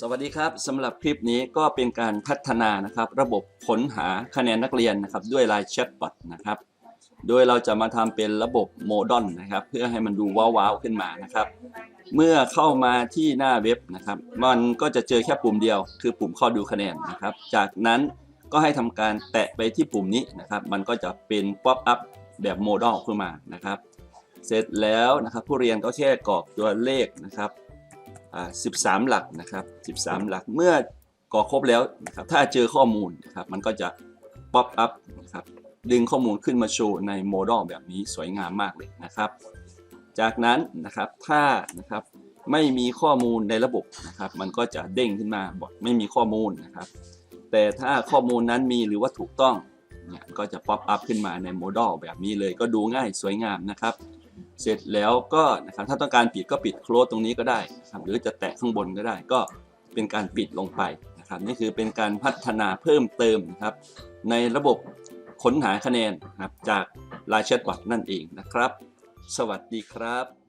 สวัสดีครับสำหรับคลิปนี้ก็เป็นการพัฒนานะครับ ระบบค้นหาคะแนนนักเรียนนะครับ ด้วยไลน์แชทบอทนะครับ โดยเราจะมาทำเป็นระบบโมดอนนะครับ เพื่อให้มันดูว้าวๆขึ้นมานะครับ เมื่อเข้ามาที่หน้าเว็บนะครับ มันก็จะเจอแค่ปุ่มเดียว คือปุ่มเข้าดูคะแนนนะครับ จากนั้นก็ให้ทำการแตะไปที่ปุ่มนี้นะครับ มันก็จะเป็นป๊อปอัพแบบโมดอลขึ้นมานะครับ เสร็จแล้วนะครับ ผู้เรียนก็แค่กรอกตัวเลขนะครับ 13 หลักนะครับ13 หลักเมื่อกรอกครบแล้วนะครับถ้าเจอข้อมูลนะครับมันก็จะป๊อปอัพนะครับดึงข้อมูลขึ้นมาโชว์ในโมดอลแบบนี้สวยงามมากเลยนะครับ จากนั้นนะครับถ้านะครับไม่มีข้อมูลในระบบนะครับ มันก็จะเด้งขึ้นมาบอกไม่มีข้อมูลนะครับ แต่ถ้าข้อมูลนั้นมีหรือว่าถูกต้องเนี่ยก็จะป๊อปอัพขึ้นมาในโมดอลแบบนี้เลยก็ดูง่ายสวยงามนะครับ เสร็จแล้วก็นะครับถ้าต้องการปิดก็ปิดโคลสตรงนี้ก็ได้ครับหรือจะแตะข้างบนก็ได้ ก็เป็นการปิดลงไปนะครับนี่คือเป็นการพัฒนาเพิ่มเติมนะครับในระบบค้นหาคะแนนนะครับจาก l ล n e Chatbot นั่นเองนะครับ สวัสดีครับ